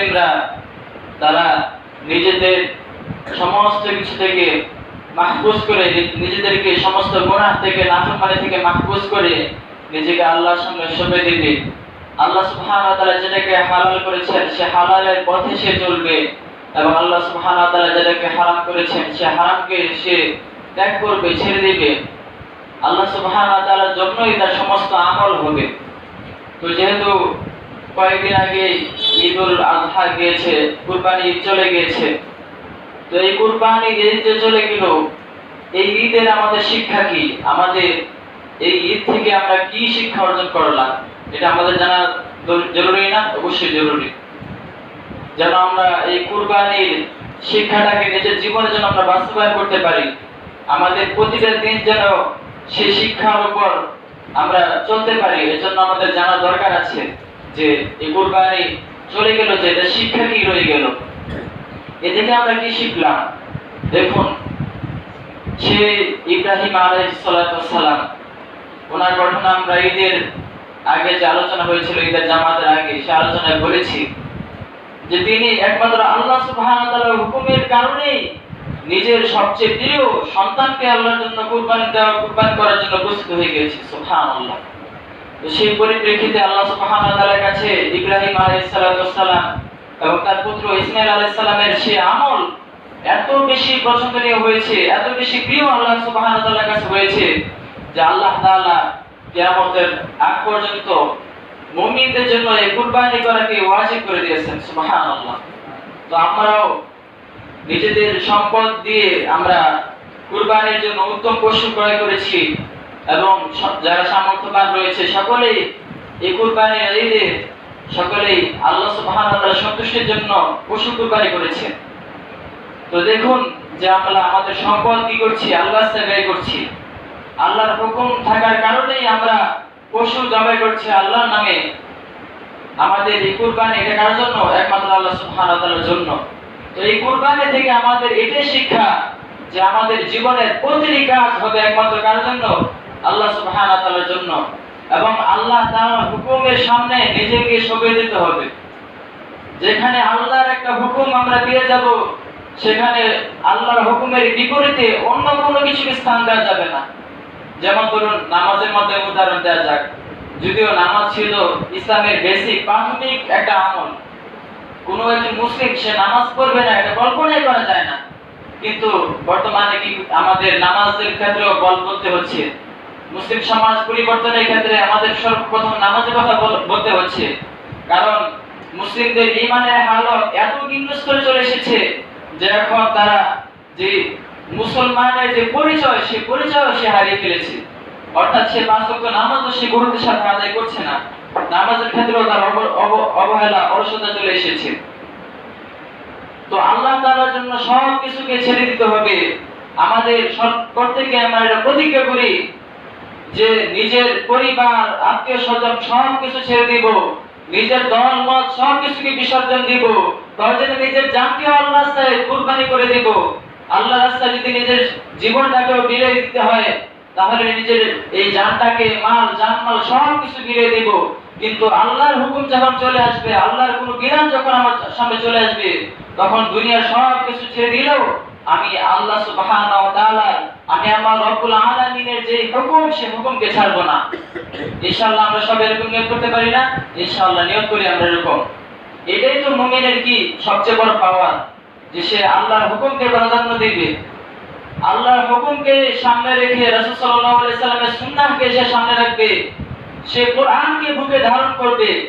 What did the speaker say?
মুসলিমরা তারা নিজেদের সমস্ত কিছু থেকে মাহফুজ করে নিজেদেরকে সমস্ত গুনাহ থেকে, নাফরমানি থেকে মাহফুজ করে নিজেকে আল্লাহর সঙ্গে সঁপে দিবে। আল্লাহ ওয়া তাআলা যেটাকে হালাল করেছেন, সে হালালের পথে সে চলবে এবং আল্লাহ ওয়া তাআলা যেটাকে হারাম করেছেন, সে হারামকে সে ত্যাগ করবে, ছেড়ে দিবে। আল্লাহ ওয়া তাআলার জন্যই তার সমস্ত আমল হবে। তো যেহেতু কয়েকদিন আগে ঈদুল আজহা গিয়েছে, কুরবানি ঈদ চলে গিয়েছে। তো এই কুরবানি ঈদ যে চলে গেল, এই ঈদের আমাদের শিক্ষা কি? আমাদের এই ঈদ থেকে আমরা কি শিক্ষা অর্জন করলাম? এটা আমাদের জানা জরুরি না? অবশ্যই জরুরি। যেন আমরা এই কুরবানির শিক্ষাটাকে নিজের জীবনে যেন আমরা বাস্তবায়ন করতে পারি। আমাদের প্রতিটা দিন যেন সেই শিক্ষার উপর আমরা চলতে পারি, এজন্য আমাদের জানা দরকার আছে যে এই কুরবানি চলে গেল যে এটা শিক্ষা কি রয়ে গেল? এ থেকে আমরা কি শিখলাম? দেখুন, সে ইব্রাহিম আলাইসালাম ওনার ঘটনা আমরা ঈদের আগে যে আলোচনা হয়েছিল, ঈদের জামাতের আগে, সে আলোচনায় বলেছি যে তিনি একমাত্র আল্লাহ সুবহানাহু হুকুমের কারণেই নিজের সবচেয়ে প্রিয় সন্তানকে আল্লাহর জন্য কুরবানি দেওয়া, কুরবানি করার জন্য প্রস্তুত হয়ে গেছে সুবহানাল্লাহ। তো সেই পরিপ্রেক্ষিতে আল্লাহ তাআলার কাছে ইব্রাহিম আলাইহিস সালাম এবং তার পুত্র ইসমাইল আলাইহিস সালামের সেই আমল এত বেশি পছন্দনীয় হয়েছে, এত বেশি প্রিয় আল্লাহ তাআলার কাছে হয়েছে যে আল্লাহ আগ পর্যন্ত মুমিনদের জন্য এই কুরবানি করাকে ওয়াজিব করে দিয়েছেন, সুবহানাল্লাহ। তো আমরাও নিজেদের সম্পদ দিয়ে আমরা কুরবানির জন্য উত্তম পশু ক্রয় করেছি। এবং যারা সামর্থ্যবান রয়েছে, সকলেই এই কুরবানির ঈদে সকলেই আল্লাহ তাআলার সন্তুষ্টির জন্য পশু কুরবানি করেছে। তো দেখুন যে আমরা আমাদের সম্পদ কি করছি? আল্লাহ ব্যয় করছি। আল্লাহর হুকুম থাকার কারণেই আমরা পশু জবাই করছি আল্লাহর নামে। আমাদের এই কুরবানি এটা কার জন্য? একমাত্র আল্লাহ সুবহানাহু ওয়া জন্য। তো এই কুরবানি থেকে আমাদের এটাই শিক্ষা যে আমাদের জীবনের প্রতিটি কাজ হবে একমাত্র কার জন্য? আল্লাহ সুবহানাহু ওয়া তাআলার জন্য। এবং আল্লাহ তাআলার হুকুমের সামনে নিজেকে সঁপে দিতে হবে। যেখানে আল্লাহর একটা হুকুম আমরা দিয়ে যাব, সেখানে আল্লাহর হুকুমের বিপরীতে অন্য কোনো কিছু স্থান দেওয়া যাবে না। যেমন ধরুন, নামাজের মধ্যে উদাহরণ দেওয়া যাক। যদিও নামাজ ছিল ইসলামের বেসিক প্রাথমিক একটা আমল। কোনো একজন মুসলিম, সে নামাজ পড়বে না, এটা কল্পনাই করা যায় না। কিন্তু বর্তমানে কি আমাদের নামাজের ক্ষেত্রেও বল করতে হচ্ছে। মুসলিম সমাজ পরিবর্তনের ক্ষেত্রে আমাদের সর্বপ্রথম নামাজের কথা বলতে হচ্ছে। কারণ মুসলিমদের ইমানের হালত এত নিম্নস্তরে চলে এসেছে যে এখন তারা যে মুসলমানের যে পরিচয়, সে পরিচয় সে হারিয়ে ফেলেছে। অর্থাৎ সে পাঁচ ওয়াক্ত নামাজও সে গুরুত্বের সাথে আদায় করছে না। নামাজের ক্ষেত্রেও তার অব- অব- অবহেলা, অলসতা চলে এসেছে। তো আল্লাহ তাআলার জন্য সব কিছুকে ছেড়ে দিতে হবে। আমাদের সব প্রত্যেকে আমরা এটা প্রতিজ্ঞা করি যে নিজের পরিবার, আত্মীয় স্বজন সব কিছু ছেড়ে দিব। নিজের দল মত সব কিছুকে বিসর্জন দিব। প্রয়োজনে নিজের জানকে আল্লাহ রাস্তায় কুরবানি করে দিব। আল্লাহ রাস্তায় যদি নিজের জীবনটাকেও বিলিয়ে দিতে হয়, তাহলে নিজের এই জানটাকে, মাল, জানমাল সব কিছু বিলিয়ে দিব। কিন্তু আল্লাহর হুকুম যখন চলে আসবে, আল্লাহর কোনো বিধান যখন আমার সামনে চলে আসবে, তখন দুনিয়ার সব কিছু ছেড়ে দিলেও আমি আল্লাহ সুবহানাহু ওয়া তাআলা আমি আমার রব্বুল আলামিনের যে হুকুম, সে হুকুমকে না। ইনশাআল্লাহ আমরা সব এরকম নিয়ত করতে পারি না। ইনশাআল্লাহ নিয়ত করি আমরা এরকম। এটাই তো মুমিনের কি সবচেয়ে বড় পাওয়ার? যে সে আল্লাহর হুকুমকে প্রাধান্য দিবে। আল্লাহর হুকুমকে সামনে রেখে রাসূল সাল্লাল্লাহু আলাইহি সুন্নাহকে সে সামনে রাখবে। সে কোরআনকে বুকে ধারণ করবে।